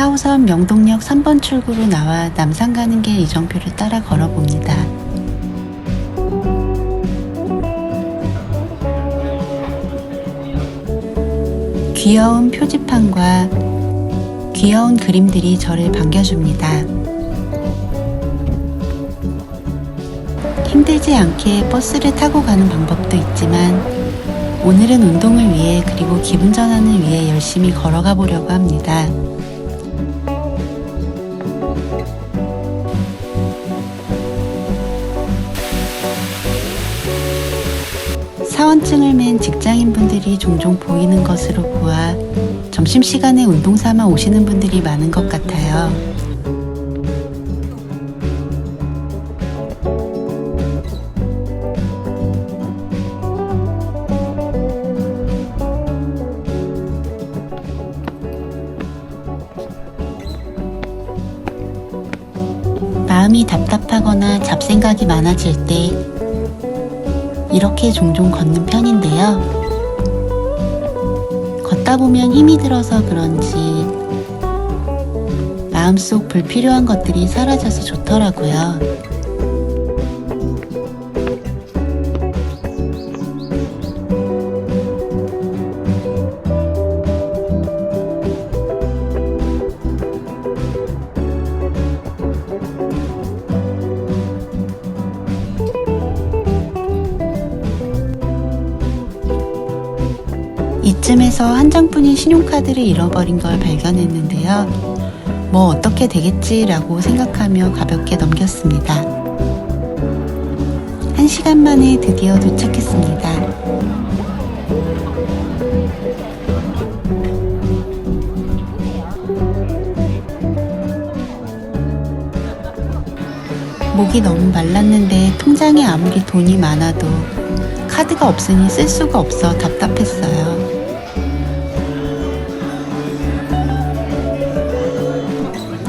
4호선 명동역 3번 출구로 나와 남산 가는 길 이정표를 따라 걸어봅니다. 귀여운 표지판과 귀여운 그림들이 저를 반겨줍니다. 힘들지 않게 버스를 타고 가는 방법도 있지만 오늘은 운동을 위해 그리고 기분 전환을 위해 열심히 걸어가 보려고 합니다. 사원증을 맨 직장인분들이 종종 보이는 것으로 보아 점심시간에 운동 삼아 오시는 분들이 많은 것 같아요. 마음이 답답하거나 잡생각이 많아질 때 이렇게 종종 걷는 편인데요. 걷다 보면 힘이 들어서 그런지 마음속 불필요한 것들이 사라져서 좋더라고요. 이쯤에서 한 장뿐인 신용카드를 잃어버린 걸 발견했는데요. 뭐 어떻게 되겠지라고 생각하며 가볍게 넘겼습니다. 한 시간 만에 드디어 도착했습니다. 목이 너무 말랐는데 통장에 아무리 돈이 많아도 카드가 없으니 쓸 수가 없어 답답했어요.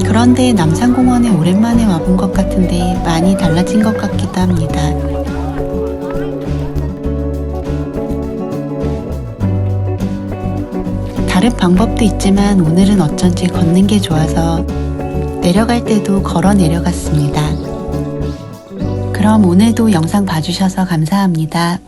그런데 남산공원에 오랜만에 와본 것 같은데 많이 달라진 것 같기도 합니다. 다른 방법도 있지만 오늘은 어쩐지 걷는 게 좋아서 내려갈 때도 걸어 내려갔습니다. 그럼 오늘도 영상 봐주셔서 감사합니다.